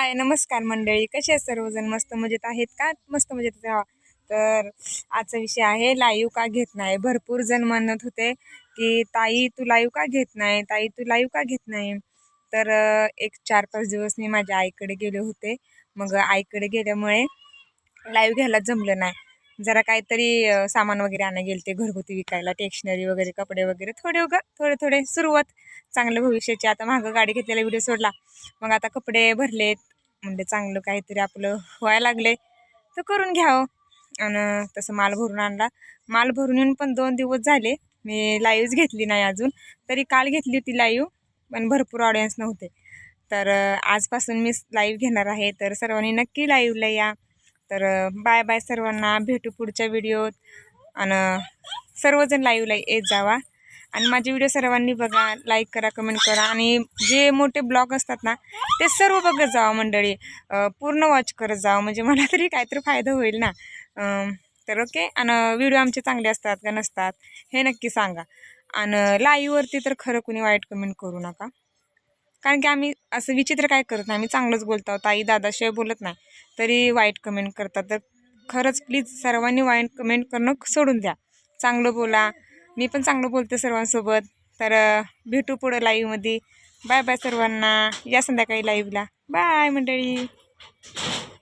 हाय नमस्कार मंडळी. कसे आहेत सर्वजण? मस्त मजेत आहेत का? मस्त मजेत हा. तर आजचा विषय आहे लाईव्ह का घेत नाही? भरपूर जण म्हणत होते की ताई तू लाईव्ह का घेत नाही? ताई तू लाईव्ह का घेत नाही? तर एक चार पाच दिवस मी माझ्या आईकडे गेले होते. मग आईकडे गेल्यामुळे लाईव्ह घ्यायला जमलं नाही. जरा काहीतरी सामान वगैरे आणायला गेले ते घरगुती विकायला टेक्शनरी वगैरे कपडे वगैरे. थोडे उगा थोडे थोडे सुरुवात चांगलं भविष्याची. आता मागं गाडी घेतलेला व्हिडिओ सोडला. मग आता कपडे भरलेत. म्हणजे चांगलं काहीतरी आपलं व्हायला लागले तर करून घ्यावं. आणि तसं माल भरून आणला. माल भरून येऊन पण दोन दिवस झाले. मी लाईव्हच घेतली नाही अजून. तरी काल घेतली होती लाईव्ह पण भरपूर ऑडियन्स नव्हते. तर आजपासून मी लाईव्ह घेणार आहे. तर सर्वांनी नक्की लाईव्हला या. तर बाय बाय सर्वांना. भेटू पुढच्या व्हिडिओत आणि सर्वजण लाईव्हला येत जावा. आणि माझे व्हिडिओ सर्वांनी बघा लाईक करा कमेंट करा. आणि जे मोठे ब्लॉग असतात ना ते सर्व बघत जावं मंडळी. पूर्ण वॉच करत जावं. म्हणजे मला तरी काहीतरी फायदा होईल ना. तर ओके आणि व्हिडिओ आमचे चांगले असतात का नसतात हे नक्की सांगा. आणि लाईव्हवरती तर खरं कुणी वाईट कमेंट करू नका. कारण की आम्ही असं विचित्र काय करत नाही. आम्ही चांगलंच बोलतो ताई दादाशिवाय बोलत नाही. तरी वाईट कमेंट करतात. तर खरंच प्लीज सर्वांनी वाईट कमेंट करणं सोडून द्या. चांगलं बोला. मी पण चांगलं बोलते सर्वांसोबत. तर भेटू पुढं लाईव्हमध्ये बाय बाय सर्वांना. या संध्याकाळी लाईव्हला बाय मंडळी.